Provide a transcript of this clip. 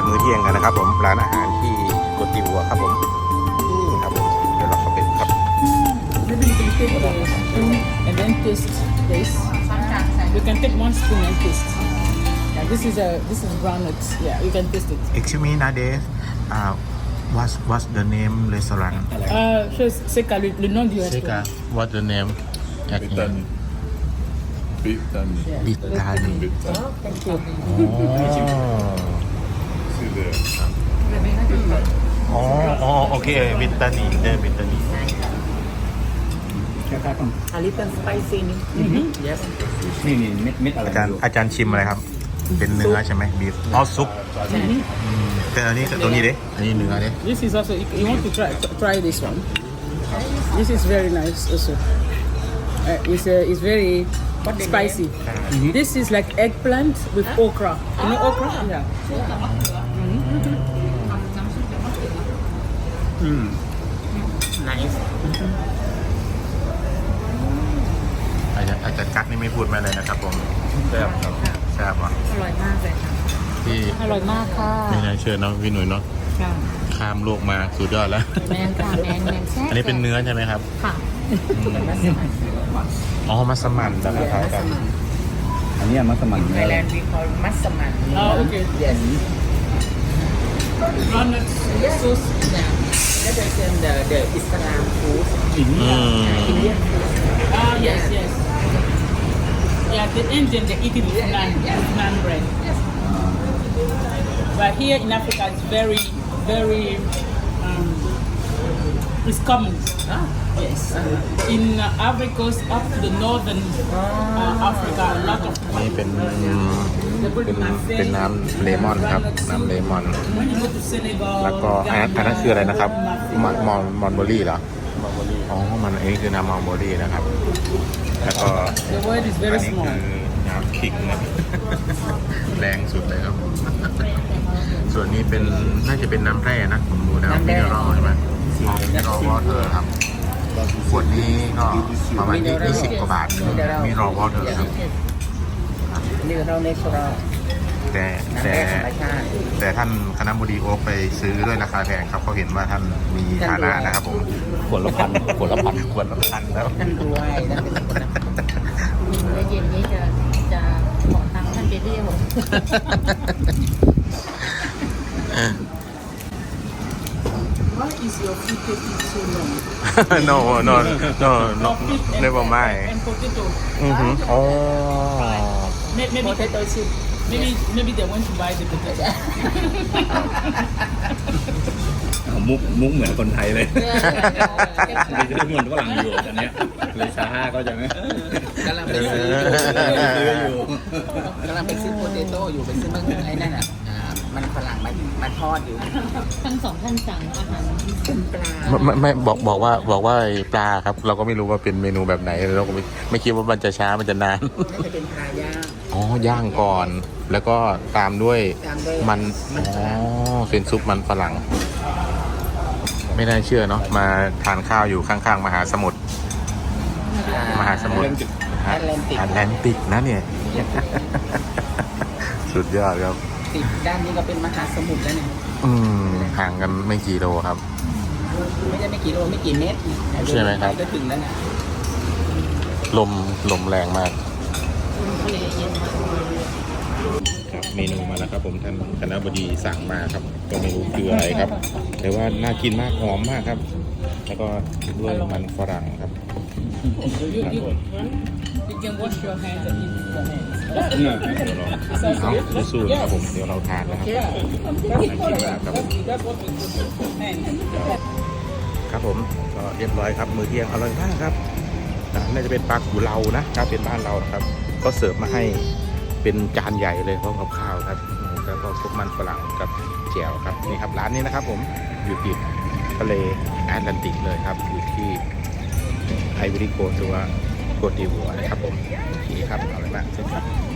านมื้อเที่ยงกันนะครับ ผมร้านอาหารที่โกติวัวครับผมนี่ครับผมเดี๋ยวเราเข้าไปดูครับ Maybe you can take the spoon and then taste this. You can take one spoon and taste. Yeah, this is a this is groundnut. Yeah, you can taste it. Excuse me Nade uh, what's what's the name restaurant Euh, je sais qu'à le, le nom du Seka restaurant. what's the name at here Bitani. Bitani. Yeah. Bitani Bitani. Thank you. อ๋อ See there. อ๋ออ๋อโอเคบิตานีเดบิตานี A little spicy. Mm-hmm. Yes. นี่นี่เม็ดเม็ดอะไรอาจารย์อาจารย์ชิมอะไรครับ เป็นเนื้อใช่ไหมบีฟอ๋อซุปแต่อันนี้ตัวนี้เด้อันนี้เนื้อเด้ This is also you, you want to try try this one. This is very nice also. Uh, it's uh, it's very spicy. This is like eggplant with okra. You know okra? Yeah. อืม Nice. อาจารย์อาจารย์กั๊กนี่ไม่พูดไม่เลยนะครับผมแซ่บครับแซ่บว่ะอร่อยมากเลยค่ะที่อร่อยมากค่ะไม่น่าเชื่อเนาะพี่หนุ่ยเนาะค่ะข้ามโลกมาสุดยอดแล้วแมนค่ะแมนแมนแซ่บอันนี้เป็นเนื้อใช่ไหมครับค่ะอ๋อมัสมั่นแล้วคล้ายกันอันนี้มัสมั่นไทเนื้อยแลนด์ we call มัสมั่น Oh, okay. yes donuts, sauce. Yeah. That is in the, Indian food. Yes, yeah. yes. Yeah, the Indian, they eat it yeah, naan, yeah. with bread. Yes. But here in Africa, it's very, very um, it's common. ah Yes. In uh, Ivory Coast up to the northern uh, Africa, a lot of นี่เป็น they put เป็น it in เป็นน้ำเลมอนครับ น้ำเลมอน When you go to Senegal, แล้วก็อันนั้นอันนั้นคืออะไรนะครับมอนมอนมอนเบอรี่เหรอมอนเบอรี่อ๋อมันอันนี้คือน้ำมอนเบอรี่นะครับ แล้วก็ the word is อั very นนี้ small. คือน้ำขิงนะ แรงสุดเลยครับ ส่วนนี้เป็นน่าจะเป็นน้ำแร่นะผมดูแล้วมิเนอรัลใช่ไหม มิเนอรัลวอเตอร์ครับขวดนี้ก็ประมาณยี่สิบกว่าบาทมิเนอรัลวอเตอร์ครับนี่เราเนเชอรัลแต่น้ำแต่แร่ธรรมชาติแต่ท่านคณะบดีโอ๊คไปซื้อด้วยราคาแพงครับเขาเห็นว่าท่านมีฐานะนะครับผมขวดละพันขวดละพันขวดละพันแล้วท่านรวยนั่นเป็นคนนะแล้วเย็นนี้จะจะขอตังค์ท่านเจดี้ผม Why is your food taking so long? no no no no Fish and- never mind And potato. อือหืออ๋อ May- Maybe potato chip maybe maybe they want to buy the potato. มุกมุกเหมือนคนไทยเลยไม่ใช่เหมือนฝรั่งอยู่ตอนเนี้ยเลยช้าก็จะไหมกำลังไปซื้อซื้ออยู่กำลังไปซื้อโพเตโต้อยู่ไปซื้อมันไอ้นั่นอะอ่า มันฝรั่งมามาทอดอยู่ทั้งสองท่านสั่งอาหารเป็นปลาไม่ไม่ไม่บอกบอกว่าบอกว่าไอ้ปลาครับ เราก็ไม่รู้ว่าเป็นเมนูแบบไหนเราก็ไม่ไม่คิดว่ามันจะช้ามันจะนาน น่าจะเป็นปลาย่าง อ๋อย่างก่อน แล้วก็ตามด้วยตามด้วยมันมันฝอ๋อรั่ง เป็นซุปมันฝรั่ง ไม่น่าเชื่อเนาะมาทานข้าวอยู่ข้างๆ มหาสมุทร มหาสมุทร แอตแลนติกแอตแลนติกนะเนี่ย สุดยอดครับ ติดด้านนี้ก็เป็นมหาสมุทรแล้วเนี่ยอืมห่างกันไม่กี่โลครับ ไม่ใช่ไม่กี่โลไม่กี่เมตรใช่ไหมครับก็ถึงแล้วเนี่ยลมลมแรงมากทะเลเย็นมากครับเมนูมาแล้วครับ ผมท่านคณะบดีสั่งมาครับก็ไม่รู้คืออะไรครับ แต่ว่าน่ากินมากหอมมากครับ แล้วก็ด้วยมันฝรั่งครับ You, you, you can wash your hands and eat with your hands. เดี๋ยวเราเอาสู้ๆนะครับผม เดี๋ยวเราทานนะครับ Yeah. น่ากินมากครับ That's what we do. Hands. ครับผมก็เรียบร้อยครับมื้อเที่ยงอร่อยมากครับอ่าน่าจะเป็นปลากูเลานะครับเป็นบ้านเรานะครับ ก็เสิร์ฟมาให้เป็นจานใหญ่เลยพร้อมกับข้าวครับแล้วก็พวกมันฝรั่งกับแจ่วครับนี่ครับร้านนี้นะครับ ผมอยู่ติดทะเลแอตแลนติกเลยครับอยู่ที่ไอวิริโกตัวโกดีหัวนะครับผมโอเคครับเอาเลยมากเช่นครับ